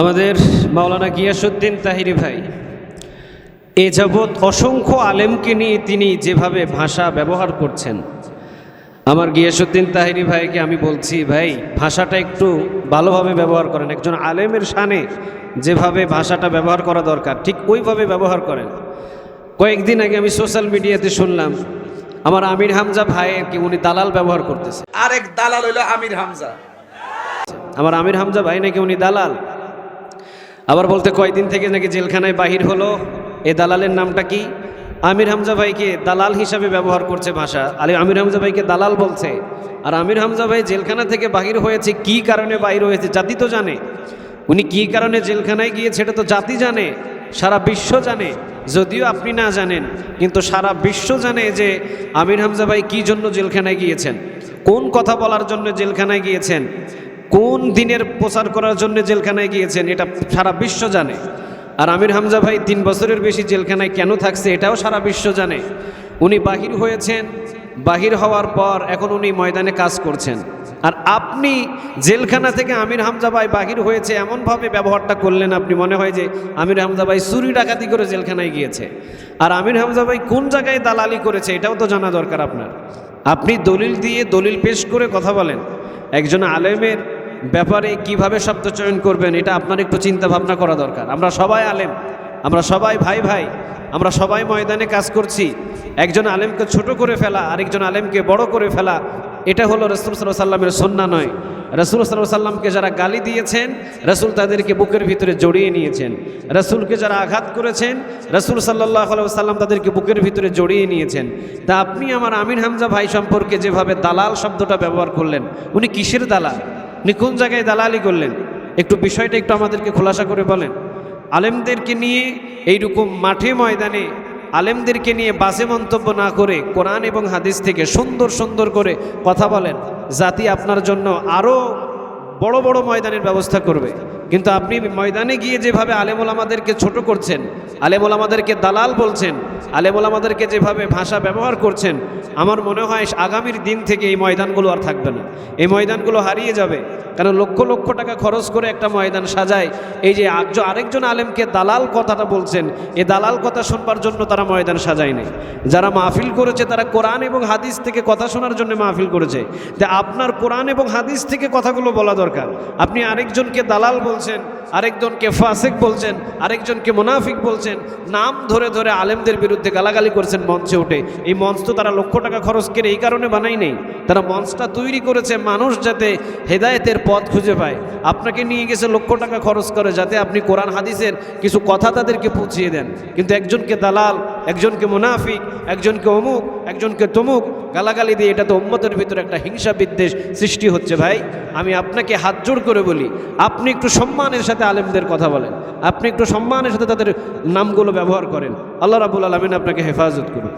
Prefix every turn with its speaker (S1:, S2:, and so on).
S1: আমাদের মাওলানা গিয়াসুদ্দিন তাহিরি ভাই এ যাবৎ অসংখ্য আলেমকে নিয়ে তিনি যেভাবে ভাষা ব্যবহার করছেন। আমার গিয়াসুদ্দিন তাহিরি ভাইকে আমি বলছি ভাই ভাষাটা একটু ভালোভাবে ব্যবহার করেন। একজন আলেমের শানে যেভাবে ভাষাটা ব্যবহার করা দরকার ঠিক ওইভাবে ব্যবহার করেন। কয়েকদিন আগে আমি সোশ্যাল মিডিয়াতে শুনলাম আমার আমির হামজা ভাইয়ের কি উনি দালাল ব্যবহার করতেছে?
S2: আরেক দালাল হইল আমির হামজা।
S1: আমার আমির হামজা ভাই নাকি উনি দালাল? আবার বলতে কয়দিন থেকে নাকি জেলখানায় বাহির হলো? এ দালালের নামটা কি? আমির হামজা ভাইকে দালাল হিসাবে ব্যবহার করছে ভাষা। আলী আমির হামজা ভাইকে দালাল বলছে। আর আমির হামজা ভাই জেলখানা থেকে বাহির হয়েছে, কি কারণে বাহির হয়েছে জাতি তো জানে। উনি কি কারণে জেলখানায় গিয়েছে এটা তো জাতি জানে, সারা বিশ্ব জানে, যদিও আপনি না জানেন, কিন্তু সারা বিশ্ব জানে যে আমির হামজা ভাই কী জন্য জেলখানায় গিয়েছেন, কোন কথা বলার জন্য জেলখানায় গিয়েছেন কোন দিনের প্রচার করার জন্য জেলখানায় গিয়েছেন এটা সারা বিশ্ব জানে। আর আমির হামজা ভাই তিন বছরের বেশি জেলখানায় কেন থাকছে এটাও সারা বিশ্ব জানে। উনি বাহির হয়েছেন, বাহির হওয়ার পর এখন উনি ময়দানে কাজ করছেন। আর আপনি জেলখানা থেকে আমির হামজা ভাই বাহির হয়েছে এমনভাবে ব্যবহারটা করলেন, আপনি মনে হয় যে আমির হামজা ভাই চুরি ডাকাতি করে জেলখানায় গিয়েছে। আর আমির হামজা ভাই কোন জায়গায় দালালি করেছে এটাও তো জানা দরকার আপনার। আপনি দলিল দিয়ে দলিল পেশ করে কথা বলেন। একজন আলেমের ব্যাপারে কীভাবে শব্দ চয়ন করবেন, এটা আপনার একটু চিন্তা ভাবনা করা দরকার। আমরা সবাই আলেম, আমরা সবাই ভাই ভাই, আমরা সবাই ময়দানে কাজ করছি। একজন আলেমকে ছোট করে ফেলা, আরেকজন আলেমকে বড় করে ফেলা, এটা হলো রসুল সাল্লাহ সাল্লামের সন্না নয়। রসুল সাল্লাহ সাল্লামকে যারা গালি দিয়েছেন, রসুল তাদেরকে বুকের ভিতরে জড়িয়ে নিয়েছেন। রসুলকে যারা আঘাত করেছেন, রসুল সাল্লাহ সাল্লাম তাদেরকে বুকের ভিতরে জড়িয়ে নিয়েছেন। তা আপনি আমার আমির হামজা ভাই সম্পর্কে যেভাবে দালাল শব্দটা ব্যবহার করলেন, উনি কিসের দালাল? উনি কোন জায়গায় দালালি করলেন? একটু বিষয়টা একটু আমাদেরকে খোলাসা করে বলেন। আলেমদেরকে নিয়ে এইরকম মাঠে ময়দানে আলেমদেরকে নিয়ে বাজে মন্তব্য না করে কোরআন এবং হাদিস থেকে সুন্দর সুন্দর করে কথা বলেন। জাতি আপনার জন্য আরও বড় বড় ময়দানের ব্যবস্থা করবে। কিন্তু আপনি ময়দানে গিয়ে যেভাবে আলেমুল আমাদেরকে ছোট করছেন, আলেমুল আমাদেরকে দালাল বলছেন, আলেমুল আমাদেরকে যেভাবে ভাষা ব্যবহার করছেন, আমার মনে হয় আগামীর দিন থেকে এই ময়দানগুলো আর থাকবে না। এই ময়দানগুলো হারিয়ে যাবে। কারণ লক্ষ লক্ষ টাকা খরচ করে একটা ময়দান সাজায়, এই যে আরেকজন আলেমকে দালাল কথাটা বলছেন, এ দালাল কথা শুনবার জন্য তারা ময়দান সাজায় নাই। যারা মাহফিল করেছে তারা কোরআন এবং হাদিস থেকে কথা শোনার জন্য মাহফিল করেছে। তা আপনার কোরআন এবং হাদিস থেকে কথাগুলো বলা দরকার। আপনি আরেকজনকে দালাল বলছেন আরেকজনকে ফাসেক বলছেন, আরেকজনকে মুনাফিক বলছেন, নাম ধরে ধরে আলেমদের বিরুদ্ধে গালাগালি করছেন মঞ্চে উঠে। এই মঞ্চ তো তারা লক্ষ টাকা খরচ করে এই কারণে বানাই নেই। তারা মঞ্চটা তৈরি করেছে মানুষ যাতে হেদায়েতের পথ খুঁজে পায়। আপনাকে নিয়ে গেছে লক্ষ টাকা খরচ করে যাতে আপনি কোরআন, হাদিসের কিছু কথা তাদেরকে পৌঁছিয়ে দেন। কিন্তু একজনকে দালাল, একজনকে মুনাফিক, একজনকে অমুক, একজনকে তমুক, গালাগালি দিয়ে এটা তো উম্মতের ভিতরে একটা হিংসা বিদ্বেষ সৃষ্টি হচ্ছে ভাই। আমি আপনাকে হাত জোড় করে বলি, আপনি একটু সম্মানের সাথে আলেমদের কথা বলেন। আপনি একটু সম্মানের সাথে তাদের নামগুলো ব্যবহার করেন। আল্লাহ রাবুল আলমিন আপনাকে হেফাজত করুন।